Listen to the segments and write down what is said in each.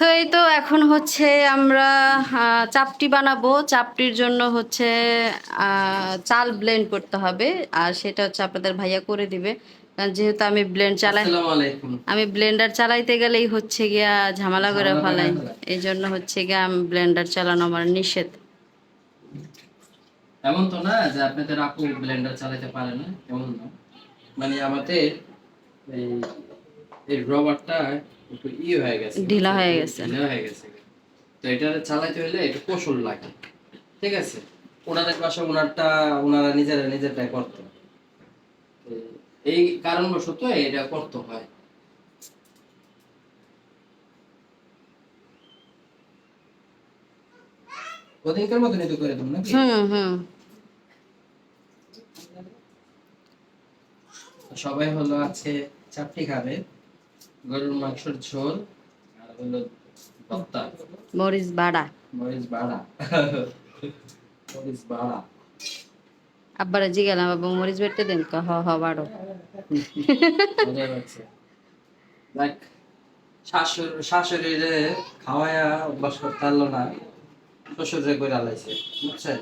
তো এই তো এখন হচ্ছে আমরা চাপটি বানাবো। চাপটির জন্য হচ্ছে চাল ব্লেন্ড করতে হবে। আর সেটা হচ্ছে আপনাদের ভাইয়া করে দিবে। কারণ যেহেতু আমি ব্লেন্ড চালাই আমি ব্লেন্ডার চালাইতে গেলেই হচ্ছে গিয়া ঝামেলা করে ফেলাই। এই জন্য হচ্ছে গিয়া আমি ব্লেন্ডার চালানো আমার নিষেধ। এমন তো না যে আপনাদের আপু ব্লেন্ডার চালাতে পারে না এমন না। মানে আমাদের এই এই রবারটা একটু ই হয়ে গেছে ঢিলা হয়ে গেছে। ঢিলা হয়ে গেছে। তো এটা চালাতে হলে একটু কৌশল লাগে ঠিক আছে? ওনাদের পাশে ওনারটা ওনারা নিজেরা নিজেরটাই করতো। এই কারণবশত এটা করতে হয়। ওদিনকার মতনই তো করে দেবো নাকি? হুম হুম। সবাই হলো আছে চাপটি খাবে। গরুর মাংসের ঝোল আর হলো ভর্তা। মরিচ বাড়া। মরিচ বাড়া। মরিচ বাড়া। আব্বারে জিগেলাম বাবু মরিচ বেটে দেন হ হ বাড়ো। দেখ শাশুড়িরে খাওয়ায়া অভ্যাস করতে পারল না শ্বশুরে করে আলাইছে বুঝছেন?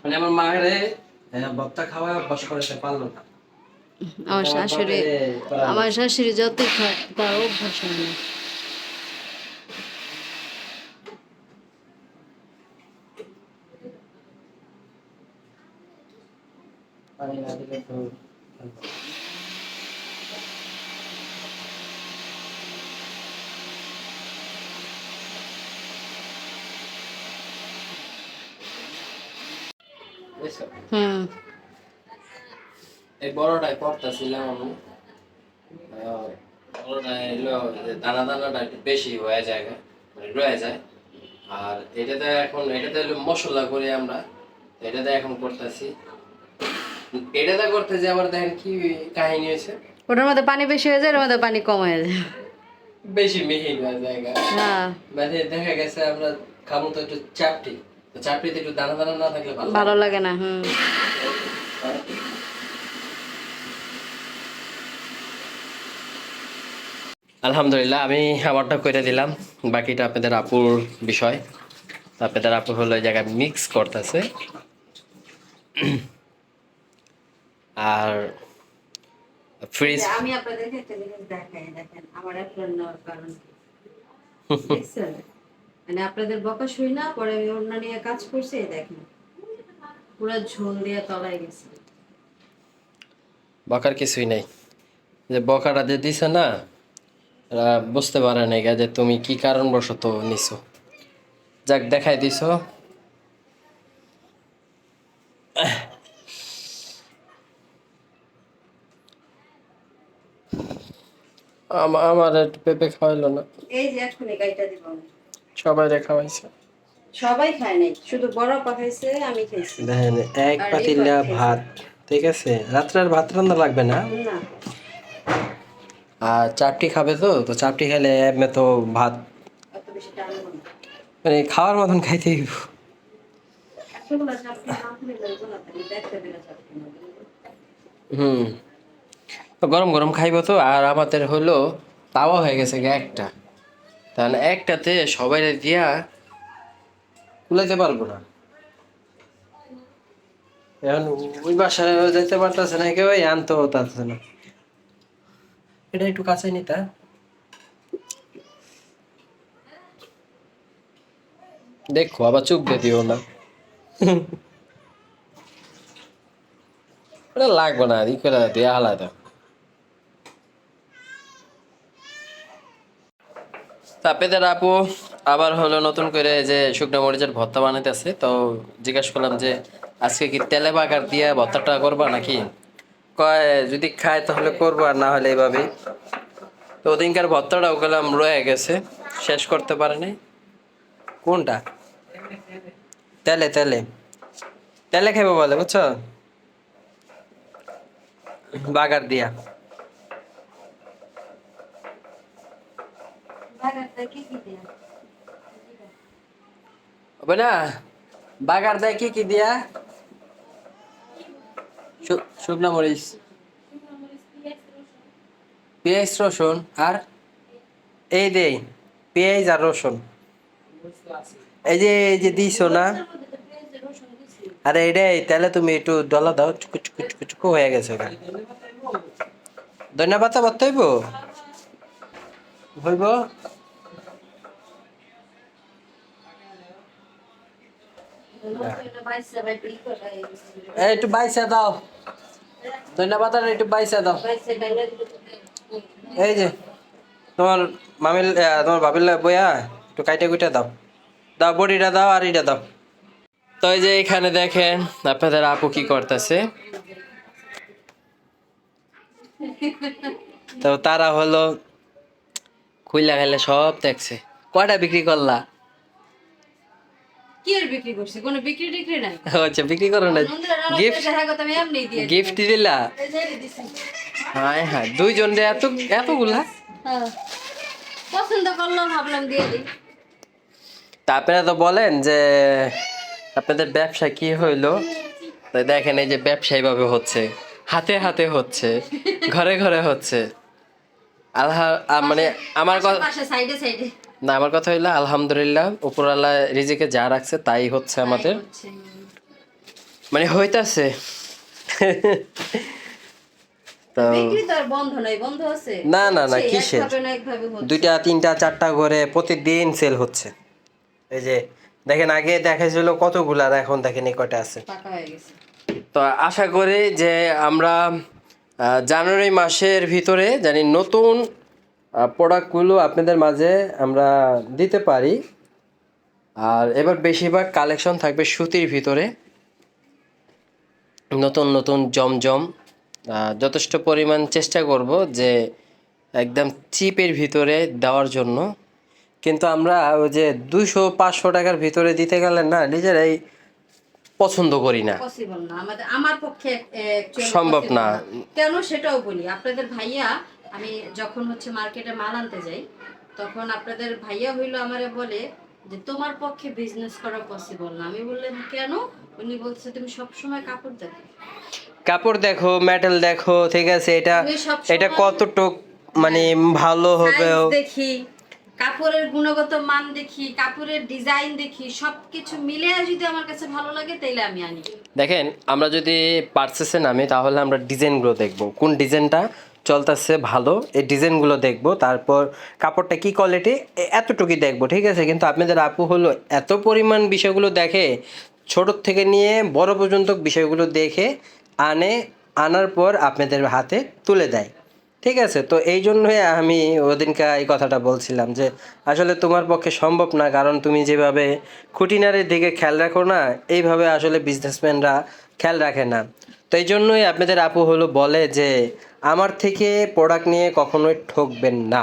মানে আমার মায়েরে ভর্তা খাওয়ায় অভ্যাস করতে পারল না। আমার শাশুড়ি আমার শাশুড়ি যতই খায় তার অভ্যাস হয় না। পানি না দিলে তো হুম এই বড়টাই পড়তেছিলাম আমি। বড়টা এলো দানা দানাটা একটু বেশি হয়ে যায় মানে রয়ে যায়। আর এটাতে এখন এটাতে মশলা করি আমরা। এটাতে এখন করতেছি। এটাতে করতে যে আমার দেখেন কি কাহিনী হয়েছে। ওটার মধ্যে পানি বেশি হয়ে যায় ওর মধ্যে পানি কম হয়ে যায়। বেশি মিহি হয়ে যায় হ্যাঁ। মানে দেখা গেছে আমরা খাব তো একটু চাপটি তো চাপটিতে একটু দানা দানা না থাকলে ভালো ভালো লাগে না হুম। আলহামদুলিল্লাহ আমি আমারটা করে দিলাম। বাকিটা আপনাদের আপুর বিষয়। আপনাদের আপু হলো এই জায়গায় মিক্স করতেছে। আর ফ্রিজ আমি আপনাদেরকে একটা জিনিস দেখাই দেখেন আমার অ্যাপ্রন নেওয়ার কারণ মানে আপনাদের বকা শুই না পরে আমি অন্য নিয়ে কাজ করছি দেখেন। পুরো ঝোল দিয়ে তলায় গেছে। বকার কিছুই নাই। যে বকাটা যে দিছে না বুঝতে পারে নাই গা যে তুমি কি কারণবশত নিছো। যাক দেখাই দিছো। আমা- আমার একটু পেঁপে খাওয়াইলো না। এই যে গাইটা দিব সবাই খাওয়াইছে। সবাই খায় নাই শুধু বড় পাখাইছে আমি খাইছি। দেখেন এক পাতিলা। ভাত ঠিক আছে? রাত্রে আর ভাত রান্না লাগবে না? না। আর চাপটি খাবে তো তো চাপটি খেলে এমনি তো ভাত মানে খাওয়ার মতন খাইতে হুম, তো গরম গরম খাইব তো, আর আমাদের হলো তাওয়া হয়ে গেছে গে একটা। তাহলে একটাতে সবাই দিয়া কুলাইতে পারব না। এখন ওই বাসায় যেতে পারতেছে না কেউ আনতে পারতেছে না। এটা একটু কাছে নিতা। দেখো আবার চোখ দিয়ে দিও না। ওটা লাগবে না ই করে দিয়ে আলাদা তাপেদের আপু আবার হলো নতুন করে যে শুকনো মরিচের ভর্তা বানাইতেছে তো জিজ্ঞাসা করলাম যে আজকে কি তেলে বাগার দিয়ে ভর্তাটা করবা নাকি? কয় যদি খায় তাহলে করব আর না হলে এইভাবেই। তো ওদিনকার ভর্তাটা ওগুলাম রয়ে গেছে শেষ করতে পারে নাই। কোনটা? তেলে তেলে। তেলে খাইবো বলে বুঝছ? বাগার দিয়া। না বাগার দেয় কি কি দিয়া? শুকনো মরিচ। পেঁয়াজ, রসুন আর এই পেঁয়াজ আর রসুন। এই যে এই যে দিছো না? আরে এটাই তাহলে তুমি একটু ডলা দাও, চুকু চুকু চুকু চুকু হয়ে গেছে ধন্যবাদ বার্তা হইব হইব? একটু দাও। ধন্যবাদ একটু দাও। এই যে, তোমার মামিল তোমার বইয়া একটু কুইটে দাও। দাও, বড়িটা দাও আর এটা দাও। তো এই যে এখানে দেখেন, আপনাদের আপু কি করতেছে। তো তারা হলো খুইলা খাইলে সব দেখছে। কয়টা বিক্রি করলা? কি আর বিক্রি করছি? কোনো বিক্রি টিক্রি নাই? আচ্ছা বিক্রি করো না গিফট গিফট দিলা। হায় হায় দুইজন রে এত এতগুলা? হ্যাঁ। পছন্দ করল ভাবলাম দিয়ে দিই। তা আপনারা তো বলেন যে আপনাদের ব্যবসা কি হইল? দেখেন এই যে ব্যবসা এইভাবে হচ্ছে। হাতে হাতে হচ্ছে ঘরে ঘরে হচ্ছে। আল্লাহ মানে আমার কথা না আমার কথা হইল আলহামদুলিল্লাহ উপরওয়ালা রিজিকে যা রাখছে তাই হচ্ছে আমাদের। মানে হইতাছে। না, না, না, কিসের? দুইটা তিনটা চারটা করে প্রতিদিন সেল হচ্ছে। এই যে দেখেন আগে দেখাইছিল কতগুলা আর এখন দেখেন এই কয়টা আছে। তো আশা করি যে আমরা জানুয়ারি মাসের ভিতরে জানি নতুন প্রোডাক্টগুলো আপনাদের মাঝে আমরা দিতে পারি। আর এবার বেশিরভাগ কালেকশন থাকবে সুতির ভিতরে। নতুন নতুন, জমজম। যথেষ্ট পরিমাণ চেষ্টা করব যে একদম চিপের ভিতরে দেওয়ার জন্য। কিন্তু আমরা ওই যে দুশো পাঁচশো টাকার ভিতরে দিতে গেলে না, নিজেরাই পছন্দ করি না। পসিবল না। আমাদের আমার পক্ষে সম্ভব না। কেন সেটাও বলি। আপনাদের ভাইয়া আমি যখন হচ্ছে মার্কেটে মাল আনতে যাই তখন আপনাদের ভাইয়া হইল আমারে বলে যে তোমার পক্ষে বিজনেস করা পসিবল না। আমি বললাম কেন? উনি বলছে তুমি সবসময় কাপড় দেখো। কাপড় দেখো মেটাল দেখো ঠিক আছে? এটা এটা কতটুক মানে ভালো হবে দেখি। কাপড়ের গুণগত মান দেখি, কাপড়ের ডিজাইন দেখি, সবকিছু মিলে যদি আমার কাছে ভালো লাগে, তাইলে আমি আনি। দেখেন, আমরা যদি পার্সেসে নামি, তাহলে আমরা ডিজাইনগুলো দেখব। কোন ডিজাইনটা চলতেছে ভালো, এই ডিজাইনগুলো দেখব। তারপর কাপড়টা কি কোয়ালিটি এতটুকুই দেখব, ঠিক আছে? কিন্তু আপনাদের আপু হলো এত পরিমাণ বিষয়গুলো দেখে, ছোট থেকে নিয়ে বড় পর্যন্ত বিষয়গুলো দেখে, আনে, আনার পর আপনাদের হাতে তুলে দেয়। ঠিক আছে, তো এই জন্যই আমি ওদিনকে এই কথাটা বলছিলাম যে, আসলে তোমার পক্ষে সম্ভব না, কারণ তুমি যেভাবে খুঁটিনারের দিকে খেয়াল রাখো না, এইভাবে আসলে বিজনেসম্যানরা খেয়াল রাখে না। তো এই জন্যই আপনাদের আপু হলো বলে যে, আমার থেকে প্রোডাক্ট নিয়ে কখনোই ঠকবেন না।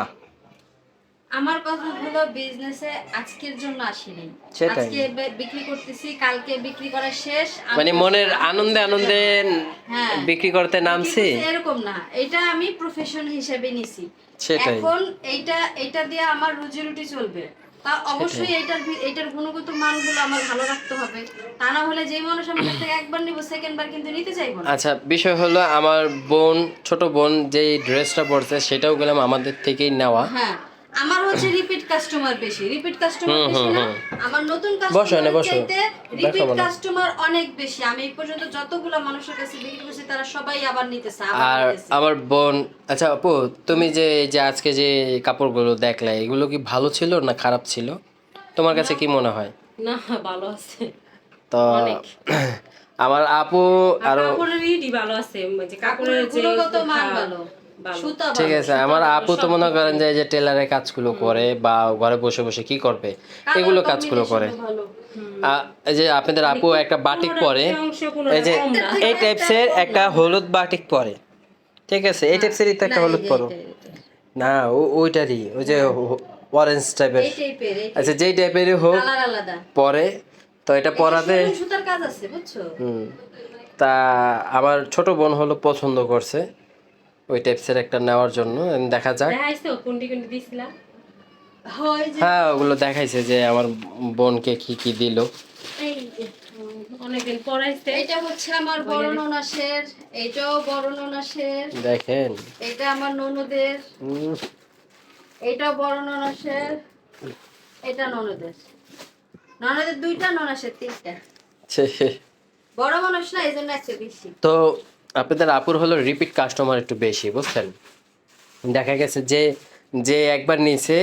আমার কথা হলো বিজনেসে আজকের জন্য আসিনি। আজকে বিক্রি করতেছি কালকে বিক্রি করা শেষ মানে মনের আনন্দে আনন্দে হ্যাঁ। বিক্রি করতে নামছি? এরকম না এটা আমি প্রফেশন হিসেবে নিছি। এখন এইটা এটা দিয়ে আমার রুজি রুটি চলবে। তা অবশ্যই এইটার ভি- এইটার গুণগত মানগুলো আমার ভালো রাখতে হবে। তা না হলে যেই মানুষ আমার কাছ থেকে একবার নিব সেকেন্ড বার কিন্তু নিতে চাইব না। আচ্ছা বিষয় হলো আমার বোন ছোট বোন যেই ড্রেসটা পরছে সেটাও গেলাম আমাদের থেকেই নেওয়া। হ্যাঁ। আমার হচ্ছে রিপিট কাস্টমার বেশি। রিপিট কাস্টমার বেশি না আমার নতুন কাস্টমার চাইতে রিপিট কাস্টমার অনেক বেশি। আমি এই পর্যন্ত যতগুলো মানুষের কাছে বিক্রি করছি তারা সবাই আবার নিতেছে আর আমার বোন আচ্ছা আপু তুমি যে এই যে আজকে যে কাপড়গুলো দেখলে এগুলো কি ভালো ছিল না খারাপ ছিল? তোমার কাছে কি মনে হয়? না ভালো আছে। তো আমার আপু আরও কাপড়ের ভালো আছে যে কাপড়ের যে গুণগত মান হ্যাঁ, ভালো। ঠিক আছে আমার আপু তো মনে করেন যে এই যে টেলারের কাজগুলো করে বা ঘরে বসে বসে কি করবে এগুলো কাজগুলো করে। এই যে আপনাদের আপু একটা বাটিক পরে এই যে এই টাইপসের একটা হলুদ বাটিক পরে ঠিক আছে এই টাইপসেরই তো একটা হলুদ পরো। না ও- ওইটারই ওই যে অরেঞ্জ টাইপের এই টাইপের আচ্ছা যেই টাইপেরই হোক পরে তো এটা পরাতে তা আমার ছোট বোন হলো পছন্দ করছে। ওই টাইপসের একটা নেওয়ার জন্য দেখা যাক। দেখাইছো? কোনটি কোনটি দিছিলা? হয় যে হ্যাঁ ওগুলো দেখাইছে যে আমার বোনকে কি কি দিল। অনেকদিন পরাইছে এটা হচ্ছে আমার বড় ননাসের বড় ননাসের দেখেন। এটা আমার ননদের। এটা বড় ননাসের এটা ননদের। ননদের দুইটা ননাসের তিনটা। বড় মানুষ না এই জন্য একটু বেশি। তো আপনাদের আপুর হলো রিপিট কাস্টমার একটু বেশি বুঝছেন? দেখা গেছে যে যে একবার নিছে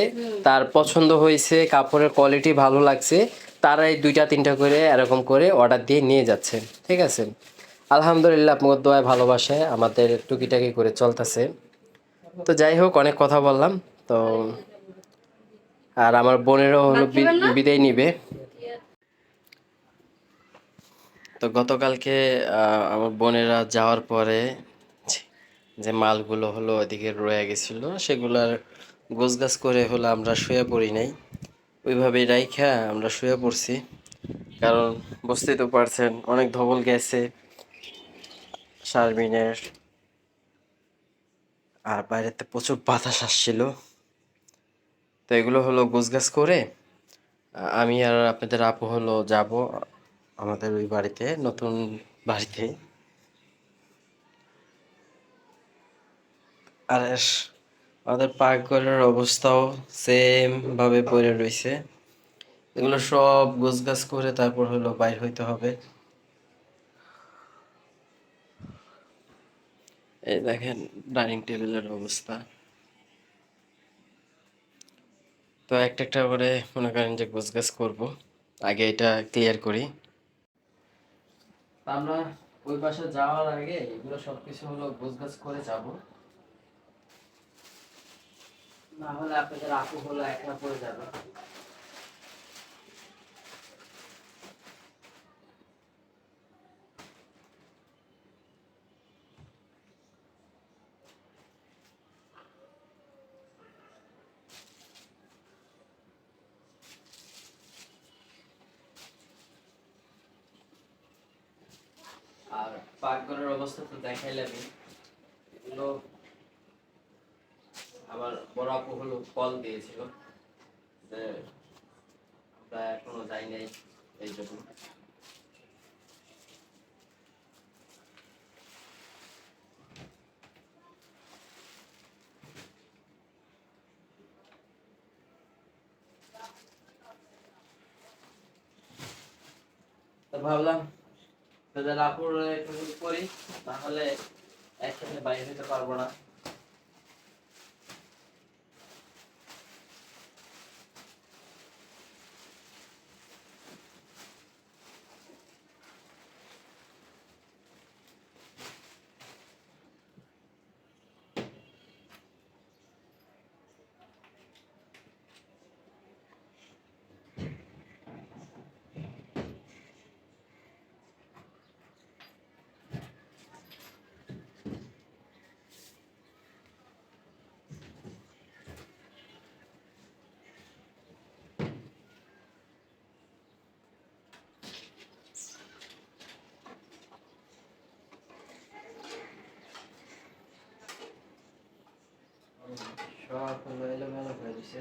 তার পছন্দ হয়েছে কাপড়ের কোয়ালিটি ভালো লাগছে তারাই দুইটা তিনটা করে এরকম করে অর্ডার দিয়ে নিয়ে যাচ্ছে ঠিক আছে? আলহামদুলিল্লাহ আপনার দোয়ায় ভালোবাসায় আমাদের টুকিটাকি করে চলতেছে। তো যাই হোক অনেক কথা বললাম তো আর আমার বোনেরও হলো বিদায় নিবে। তো গতকালকে আমার বোনেরা যাওয়ার পরে যে মালগুলো হলো ওইদিকে রয়ে গেছিল, সেগুলার গোছগাছ করে হলো আমরা শুয়ে পড়ি নাই। ওইভাবেই রাইখা আমরা শুয়ে পড়ছি। কারণ বুঝতেই তো পারছেন, অনেক ধবল গেছে। শারমিনের, আর বাইরেতে প্রচুর বাতাস আসছিল। তো এগুলো হলো গোছগাছ করে আমি আর আপনাদের আপু হলো যাব। আমাদের ওই বাড়িতে, নতুন বাড়িতে। আর আমাদের পাকঘরের অবস্থাও সেম ভাবে পড়ে রয়েছে। এগুলো সব গোছগাছ করে তারপর হলো বাইর হইতে হবে। এই দেখেন ডাইনিং টেবিলের অবস্থা। তো একটা একটা করে মনে করেন যে গোছগাছ করব। আগে এটা ক্লিয়ার করি। আমরা ওই পাশে যাওয়ার আগে এগুলো সবকিছু হলো গোছগাছ করে যাব। না হলে আপনাদের আপু হলো একলা পড়ে যাবে আর পাকঘরের অবস্থা তো দেখাইলামই। এগুলো আমার বড় আপু হলো কল দিয়েছিল যে আমরা এখনও যাই নাই এই জন্য। ভাবলাম তাদের রাপুর করি তাহলে একসাথে বাইরে যেতে পারব না সব এলোমেলো হয়ে গেছে